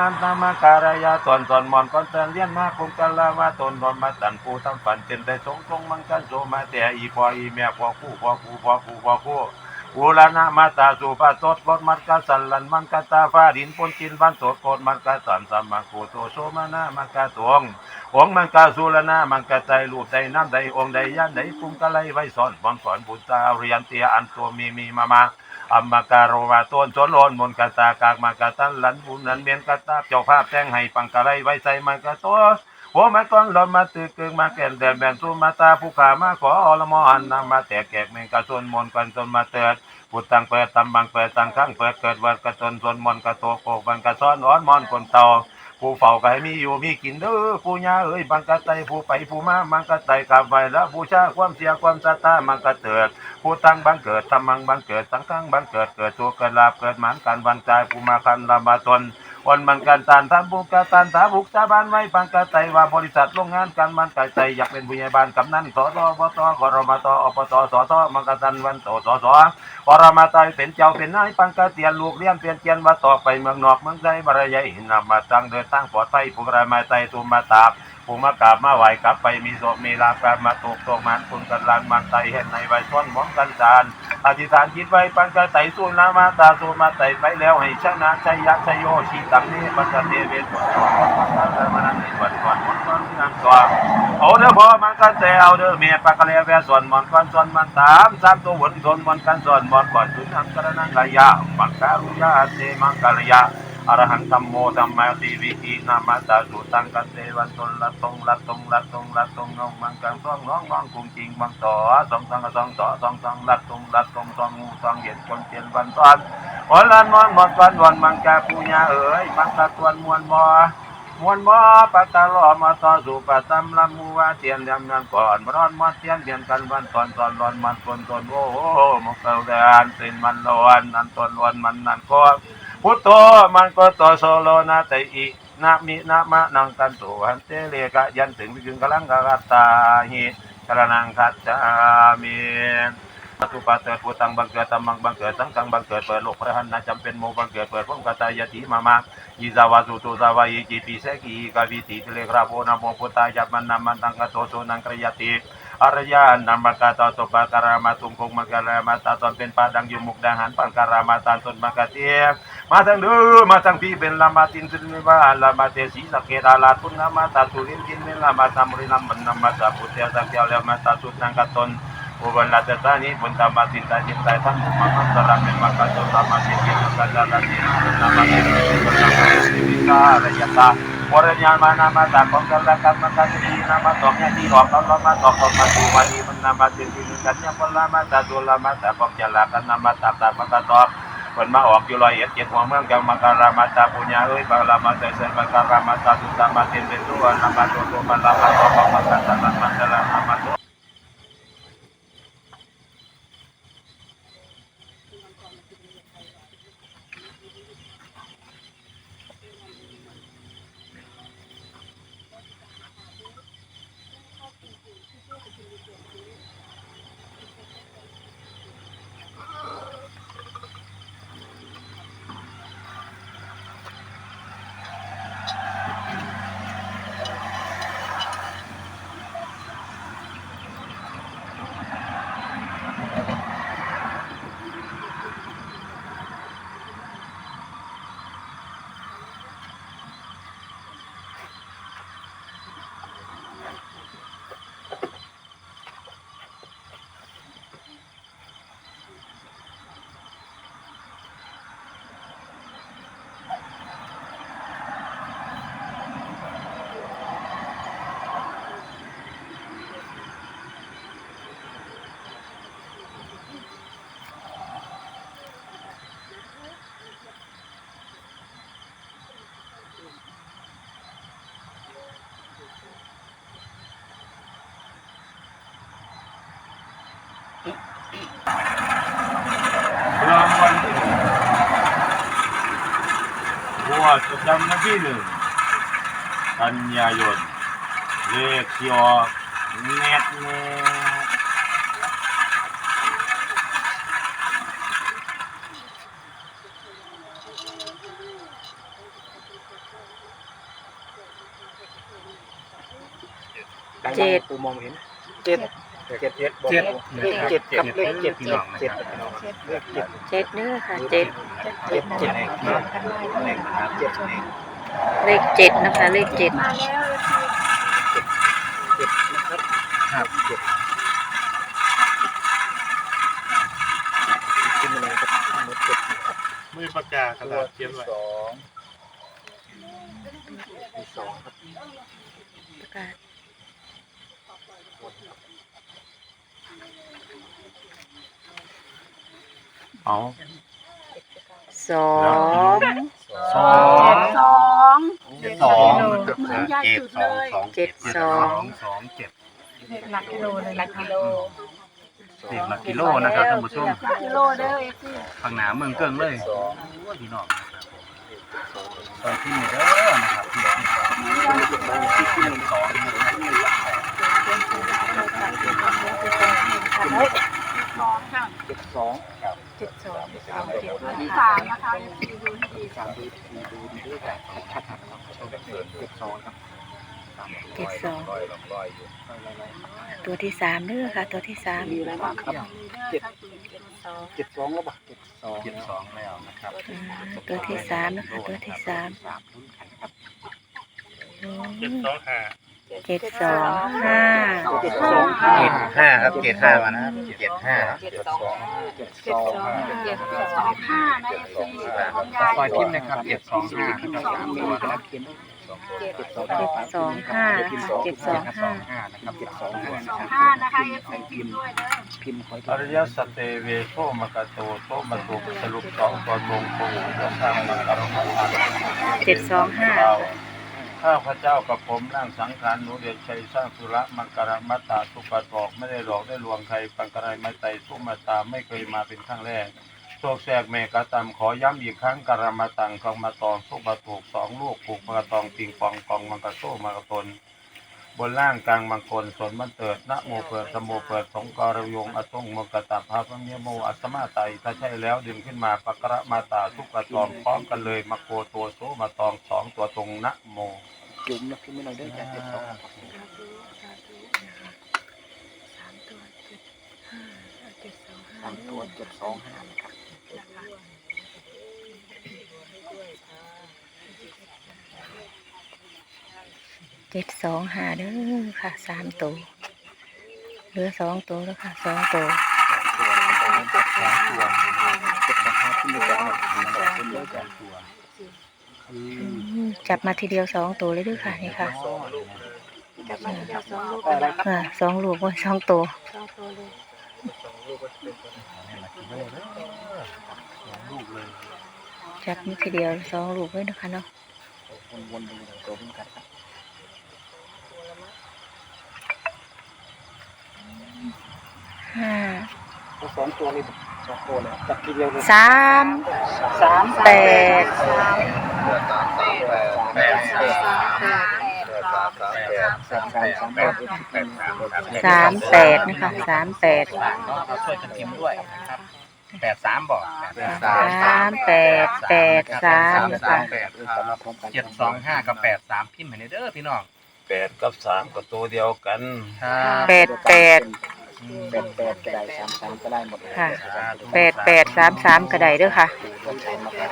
นันตามาการายาตอนตอนมอนก่อนเตือนเลี้ยนมาคุมกันลามาตนรอนมาตันปูทำฝันเต็มได้สงทรงมังกันโสมาแต่อีพออีแม่พอคู่พอคู่พอคู่พอคู่อุลานะมาตาสุปาสดบดมันกะสันลันมันกะตาฟ้าดินปนกินบ้านโสดกดมันกะสันสัมมาโกโตโสมานะมันกะตวงองมันกะสุรนะมันกะใจลูกใจน้ำใดองใดยันใดปุงกะไลไว้สอนบอนสอนบุตาเรียนเตียอันตัวมีมีมามา อัมมาการวาต้นชนโลนมนกาตากากมากาตันหลันบุญนันเมียนกาตาเจ้าภาพแจ้งให้ปังกะไรไว้ใส่มากาตัวหัวมาก้อนลมมาตึกกึงมาแก่นแดนแบนสุมาตาผู้ขามาขออลมอหันนำมาแตกแกกเมงกะส่วนมนกันจนมาเติดปุตตังเปิดตำบังเปิดตังข้างเปิดเกิดวันกระจนจนมนกระโตโกกบังกระซ้อนอ้อนมอนคนเตา ผู้เฝ้าก็ให้มีอยู่มีกินเด้อผู้ยาเอ้ยบังกะไตผู้ไปผู้มาบังกะไตกลับไปแล้วบูชาความเสียความศรัทธามังกะเกิด ผู้ตั้งบังเกิดทำมังบังเกิดสังฆังบังเกิดเกิดตัวเกิดลาบเกิดหมันการบังใจผู้มาคันลาบาตน วันมันการตานทำบุกกาตานสาบุกสาบานไว้ปังกาไตว่าบริษัทโรงงานการมันไก่ไตอยากเป็นผู้ใหญ่บ้านกำนันสอสบตกรมตอบตสอสมังกตันวันโตสสปรมาไตเป็นเจ้าเป็นนายปังกาเตียนลูกเลี้ยงเตียนเตียนว่าต่อไปเมืองนอกเมืองใจบรยายหินนำมาตั้งเดินตั้งปลอดภัยภูรมาไตตุมมาตาบผู้มากราบมาไหวกลับไปมีโสมีลาบกลับมาตกตกมันคุณกันลานมันไตเห็นในใบซ้อนหมองกันจาน อธิษฐานคิดไว้ปัญจไตสูนามาตาสูมาไตไปแล้วให้ชนะชัยยะชัยโยชีตังนี้ปัญจเทเวทมานังนิวันก่อนมันก่อนงานก่อนเอาเด้อพ่อมันกันแต่เอาเด้อเมียปากกะเลแวส่วนมันก่อนส่วนมันสามสามตัววนส่วนมันกันส่วนมันก่อนถึงอังกรนังกายามังการุยาเตมังกรยา อรหังธัมโมธัมมาติวิธีนามาตาสุตังกันเตวันตนละตงละตงละตงละตงงงมังกังซ่องน้องน้องกุงจริงบังต่อสองสังกสองต่อสองสังละตงละตงสองงูสองเห็นคนเตียนวันตอนวันละนอนหมดวันวันมังกาปูญาเอ๋ยมังกาตวนมวลมอมวลมอปัตตาลอมาต่อสู่ปัตตมลำมูวาเตียนยำนันก่อนร้อนมาเตียนเตียนกันวันตอนตอนร้อนมันตนตนโอ้โหมกเกลเดนเป็นมันร้อนนันตนร้อนมันนันก็ พุทโธมันก็ตโซโลนาเตอินะมินะมะนังกันตุหันเตเลกะยันถึงวิจึงกลังกะตาหิกระนังคัจจามิปัตุปัตเตพุตังบังเกิดตัมมังบังเกิดสังกังบังเกิดเปิดโลกพระหันนะจำเป็นโมบังเกิดเปิดพงกตายติมามายิจาวาสุตุสาวายิจิปิเสกีกาวิติเลกราโพนะโมพุทธายะมันนามันตังกะโตโสนังกรยติอารยานนามกาตาตบาการามาตุงคงมการามาตาตอนเป็นปาดังยู่มุกดาหารปังการามาตาตนมากาเตีย มาทางเดือมาทางพี่เป็นลามาตินสุนิวาลามาเตสีสกเกดาลาตุนนามาตาสุรินทินเมลามาตามรินัมบันนามาตาพุทธสักเกียวแล้วมาตาสุนางกตนอุบันลาตตานิบุญตามาตินตาจิตใจทั้งมุมามันตระเป็นมากาโตตามาตินกินกัจจาลาตินามาตินเป็นนามาตินวิการยตา Orangnya mana mata penggerakkan mata jadi nama toknya di lokal lama tokal mati wali menama tingginya pelama satu lama tak jalakan nama tata mata tok คนมาออกอยู่ลอยเอ็ดเจ็ดหัวเมืองจังมังกรามาตาปุญญาเอ้ยบางลามาเตเซนบังการามาตาสุตามาเตนเป็นตัวนามาตัวตัวมันลามาโตมามาตาตามันมันลานามาโต รางวัลที่หนึ่งวดประจำวันที่หนึ่งกันยายนเลขที่ออกแน็ตเน็ตเจ็ด ปูมองเห็น เจ็ด เจ็ดเจ็ดบอกเจ็ดเลขเจ็ดครับเลขเจ็ดเจ็ดเจ็ดเลขเจ็ดเจ็ดเด้อค่ะเจ็ดเจ็ดเจ็ดเลขเลขนะครับเจ็ดเลขเลขเจ็ดนะคะ เลขเจ็ดมาแล้วเจ็ดนะครับครับเจ็ดขึ้นมาเลยครับทั้งหมดเจ็ดนะครับมือปากกากระตัวดาษเขียนที่ไว้สองที่สองครับประกาศ เอาสองสองสองเจ็ดสองเหมือนยายจุดเลยเจ็ดสองสองเจ็ดหลักกิโลเลยหลักกิโลเด็กหลักกิโลนะครับท่านผู้ชมหลักกิโลเด้อเอฟซีฝั่งหนาเมืองเกิ้งเลยสองพี่น้องนะครับซอยที่นี่เด้อนะครับที่ที่สองที่ที่หนึ่งสองนะครับ สองค่ะเจ็ดสองเจ็ดสองสองเจ็ดที่สามนะคะเอฟซีดูให้ดีสามดูดีดูดีด้วยกันชัดๆนะครับเจ็ดสองครับเจ็ดสองตัวที่สามเด้อค่ะ ตัวที่สามมีอะไรบ้างครับเจ็ดเจ็ดสองแล้วป่ะเจ็ดสองเจ็ดสองแล้วนะครับ ตัวที่สามนะคะตัวที่สามสามลุ้นกันครับอืมเจ็ดสองห้า เจ็ดสองห้าเจ็ดสองห้าเจ็ดห้าครับเจ็ดห้ามานะครับเจ็ดห้าเจ็ดสองเจ็ดสองห้าเจ็ดสองห้านะเอฟซีของยายซอยทิมนะครับเจ็ดสองห้านะครับสามตัวนะครับเจ็ดสองเจ็ดสองห้าเจ็ดสองห้านะครับเจ็ดสองห้านะคะเอฟซีพิมพ์ด้วยเด้อพิมพ์คอยอริยสเตเวโชมกโตโตมตุสรุปสองตอนมงคลสร้างมังกรมเจ็ดสองห้า ข้าพระเจ้ากับผมนั่งสังขารหนูเดียนชัยสร้างสุระมังกรมัตตาสุปตอกไม่ได้หลอกได้ลวงใครปังกรายไม่ไตสุมาตาไม่เคยมาเป็นครั้งแรกโชคแสกเมกะตำขอย้ำอีกครั้งกรมาตังกองมาตองสุปถูกสองลูกผูกมากระตองปิงปองกองมังกรโซมังกรตน บนล่างกลางมังกรสนมันเติดนะโมเปิดสมโมเปิดสงกรยงอทงมกตาภาพเมียโมอัสมาไตถ้าใช่แล้วดึงขึ้นมาปะกระมาตาทุกกระตองพร้อมกันเลยมาโกตัวโซมาตองสองตัวตรงนะโมจุ่มนะพิมพ์ไม่หน่อยได้จากเจ็ดสองสามตัวเจ็ดสองห้านะครับ เจ็ดสองห้าเด้อค่ะสามตัวเหลือสองตัวแล้วค่ะสองตัวตัวเจ็ดสองตัวเจ็ดสองห้าขึ้นด้วยกันหมดขึ้นด้วยกันตัวอืมจับมาทีเดียวสองตัวเลยเด้วยค่ะนี่ค่ะจับมาที่สองลูกอะไรครับอ่าสองลูกว่าสองตัวสองตัวเลยลูกเลยจับมาทีเดียวสองลูกเลยนะคะเนาะ ห้าสองตัวเลยสองตัวเลยจับทีเดียวเลยสามสามแปดแปดแปดสามสามสามแปดสามแปดนะคะสามแปดเราช่วยกันพิมพ์ด้วยนะครับแปดสามบอกสามแปดแปดสามนะคะแปดเจ็ดสองห้ากับแปดสามพิมพ์ให้ในเด้อพี่น้อง แปดกับสามก็ตัวเดียวกันครับแปดแปด แปดแปดก็ได้สามสามก็ได้หมดเลยค่ะ แปดแปดสามสามกระไดเด้วยค่ะรวมใช้มาแล้ว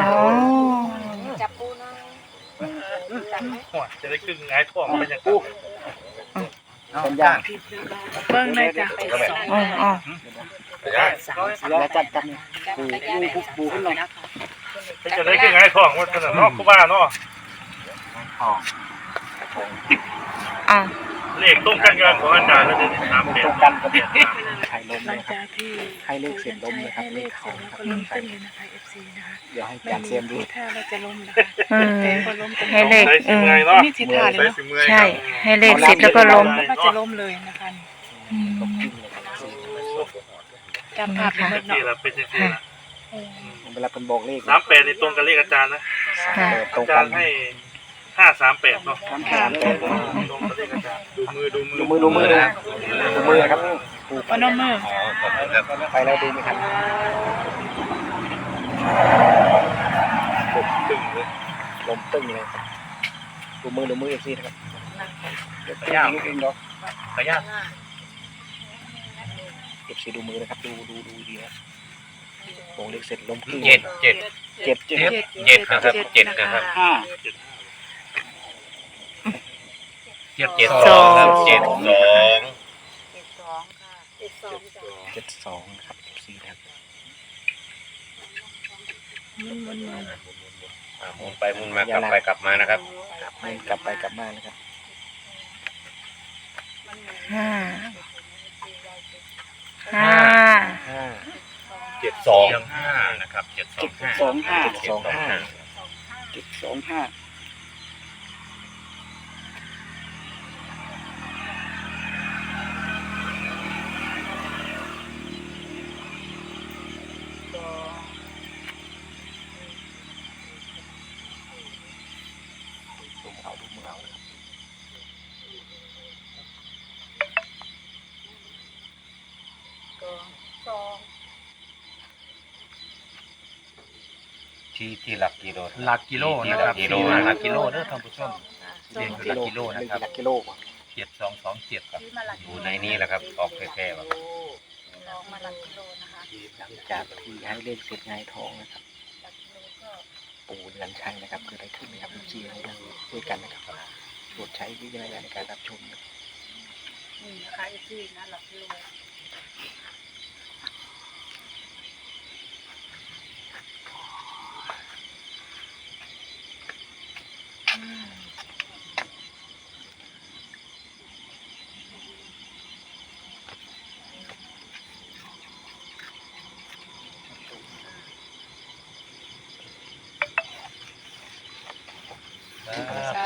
อ๋อจับปูนะจะได้ครึ่งไงายท้องเป็นอย่างนี้สัญญาณเบิ้งเลยจ้ะอ๋ออ๋อแล้วจัดกันปูปูปูขึ้นหน่อยจะได้ครึ่งไงายท้องว่าขนาดนอกกูบ้าเนาะอ่ะเลขตรงกันกันของอาจารย์แล้วจะถามตเปลี่ยรนงกันกับไข่ลมหลัเลงยครับจากที่ให้เลขเสร็จลมเลยครับให้เลเลขขเขาเสร็จคแล้รัวบก็ล้มขึ้นเลยนะคะ FC นะคะเดี๋ยวให้ไม่จานมีเซียมดู ท่าเราจะล้มนะคะอืม แต่พอล้มตรงให้เลขใส่อืสิมเมื่อยเนาะมีทิศทางเลยเนาะใช่ให้เลขสิบแล้วก็ลมว่าจะล้มเลยนะคะอืม จำภาพไม่หมดนี่เนาะละเป็นที่ละเออเวลาเป็นบอกเลขสามแปดในตรงกับเลขอาจารย์นะ ค่ะ ตรอางกัจานรย์ให้ ห้าสามแปดเนาะสามสามแปดตรงกับเลขอาจารย์ดูมือดูมือดูมือดูมือนะดูมือครับปูพนมมือไปแล้วดูไม่ทันผมตึงเลยลมตึ้งเลยครับดูมือดูมืออีกทีนะครับนเดี๋ยวย่างลูกเองดอกขยันเก็บสีดูมือนะครับดูดูดูดีนะวงเล็กเสร็จล้มครึ่งเจ็ดเจ็ดเจ็ดเจ็ดเจ็ดนะครับเจ็ดนะครับห้า เจ็ดเจ็ดสองครับเจ็ดสองเจ็ดสองค่ะเจ็ดสองจ้ะเจ็ดสองนะครับสีนะครับอ่าหมุนไปหมุนมากลับไปกลับมานะครับกลับไม่กลับไปกลับมานะครับห้าห้าห้าเจ็ดสองห้านะครับเจ็ดสองห้าสองห้าเจ็ดสองห้าเจ็ดสองห้า ดูเอาดูมือเอานะครับ สอง ที่ที่หลักกิโลหลักกิโลนะครับที่หลักกิโลสี่นะคหรัลับกกิโลเด้อท่านผู้ชมสอเรียงนอยู่หลักกิโลนะครับหลักกิโลกว่าเจ็ดสองสองเจ็ดครับที่มาหลักอยู่ในนี้แหละครับออกแค่ๆว่าสองมาหลักกิโลนะคะหลังจากที่ให้เลขเสร็จไงายทองนะครับหลักกิโลก็ปู่เดือนชัยนะครับเกิดอะไรขึ้นนะครับจีให้ดูด้วยกันนะครับโปรดใช้วิจารณญาณในการรับชมนะครับนี่นะคะอีกที่นะหลักกิโล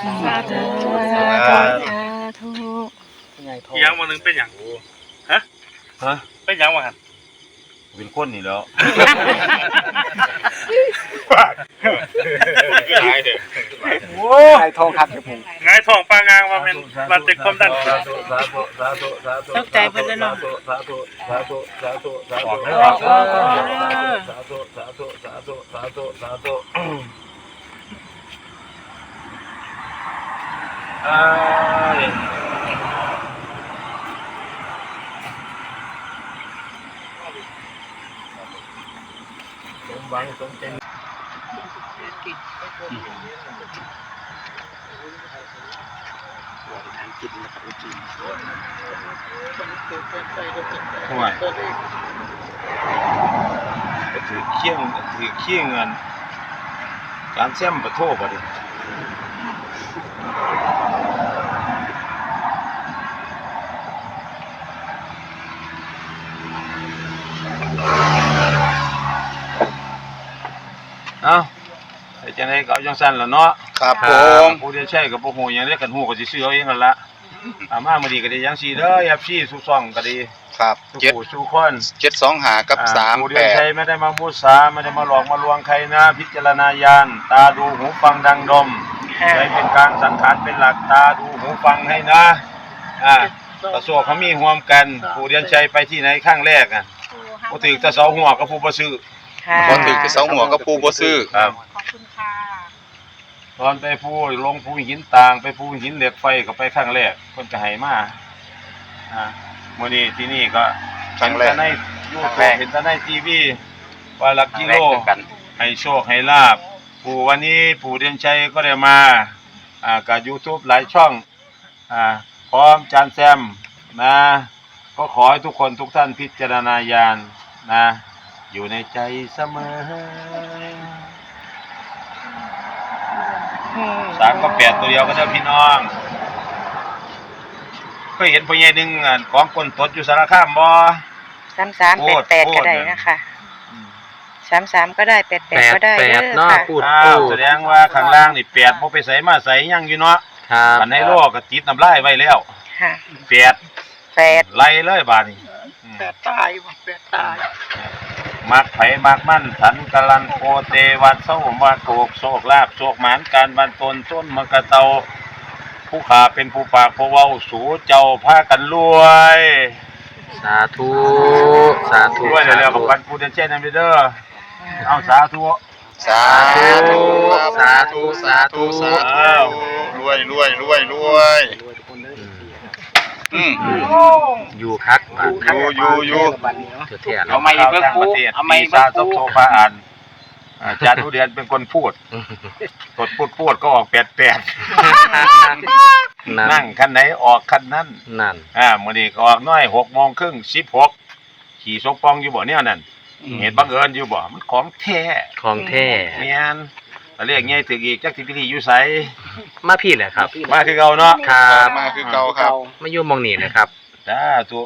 สาธุสาธุไงายทองยังวันหนึงเป็นอย่างฮะฮะเป็นอย่างวันเป็นคนนี่แล้วไงายทองครับเดี๋ยวผมไงายทองปลางางว่าเป็นวันติดความดันสาธุสาธุสาธุสาธุตกใจเพิ่นแล้วเนาะสาธุสาธุสาธุสาธุสาธุสาธุสาธุสาธุสาธุสาธุ เอ้ยสมหวังสมใจหัวทางจิตนะครับจริง ห่วยก็ถือ เคี่ยงถือเคี่ยงเงินการแซมประโทษบ่ดิเอ้าไอ้จังไดก็เอาจังซั่นล่ะเนาะครับผผมผู้เดียวใช่กับบ่ฮู้หยังได้กันฮู้ก็สิซื้อเอาเองนั่นล่ะอามามื้อนี้ก็ได้ยังสิเด้อยับซี่สุซ่องก็ดีครับทุกเจ็ดผู้ทุกคนเจ็ดสองหากับอ่สามผู้แปเดียวดใช้ไม่ได้มามุสาไม่ได้มาหลอกมาลวงใครนะ พิจารณาญาณตาดูหูฟังดังดมใจเป็นกลางสังขารเป็นหลักตาดูหูฟังให้นะอ่าประสวกเขามีห่วมกันผู้เดียนชัยไปที่ไหนข้างแรกอะ ผู้ถือแตะเสาหัวกับผู้บ่ซื้อ ค่ะพอถึงที่เสาหัวก็ปูบ่ซื้อครับ ขอบคุณค่ะตอนไปภูลงภูหินต่างไปภูหินเหล็กไฟก็ไปข้างแรกเพิ่นก็ให้มาอ่ามื้อนี้ที่นี่ก็ครั้งแรก เห็นแต่ในยูทูบเห็นแต่ในทีวีว่าหลักกิโลกัน ให้โชคให้ลาบปู่วันนี้ปู่เดือนชัยก็ได้มาอ่ากับ YouTube หลายช่องอ่าพร้อมจานแซมนะ ก็ขอให้ทุกคนทุกท่านพิจารณาญาณนะ อยู่ในใจเสมอสามก็แปดตัวเดียวก็ได้พี่น้องก็เห็นพ่อใหญ่หนึ่งอะของคนตดอยู่สารคามบ่สามสามแปดแปดก็ได้นะคะสามสามก็ได้แปดแปดก็ได้เด้อค่ะอ้าวแสดงว่าข้างล่างนี่แปดบ่ไปใส่มาใส่ยังอยู่เนาะครับอันในโลกก็ติดน้ำลายไว้แล้วค่ะแปดแปดไล่เลยบาดนี้อืมตายว่ะแปดตาย มักไผมักมั่นสันกลันโพเตวัดเศร้ามาโกกโศกลาบโศกหมานการบันตนต้นมะกะเตาผู้ขาเป็นผู้ปากผู้เว้าสูเจ้าพากันรวย สาธุ สาธุรวยเร็วๆกับวันผู้เดนเช่นนำเด้อเอาสาธุสาธุครับสาธุ สาธุ สาธุ รวยรวยรวยรวยรวยทุกคนเลย อืมอยู่คักบาดอยู่อยู่อยู่บัดนี้เนาะเท่ๆเอาไม่เบิ่งปูเอาไม่ซาซบโซฟาอ่านอาจารย์ทุเรียนเป็นคนพูดกดพูดพูดก็ออกแปดแปดนั่นั่นงคันไหนออกคันนั้นนั่นอ่ามื้อนี้ก็ออกน้อยหกโมงครึ่งสิบหกขี่สกปองอยู่บ่เนี่ยนั่นเห็นบังเอิญอยู่บ่มันของแท้ของแท้แม่น แต่เรียกไงถึงอีกจักสิพิธีอยู่ไสมาพี่แหละครับ มาคือเก่าเนาะ ครับ มาคือเก่าครับ มาอยู่หมองนี่นะครับ จ้าตุ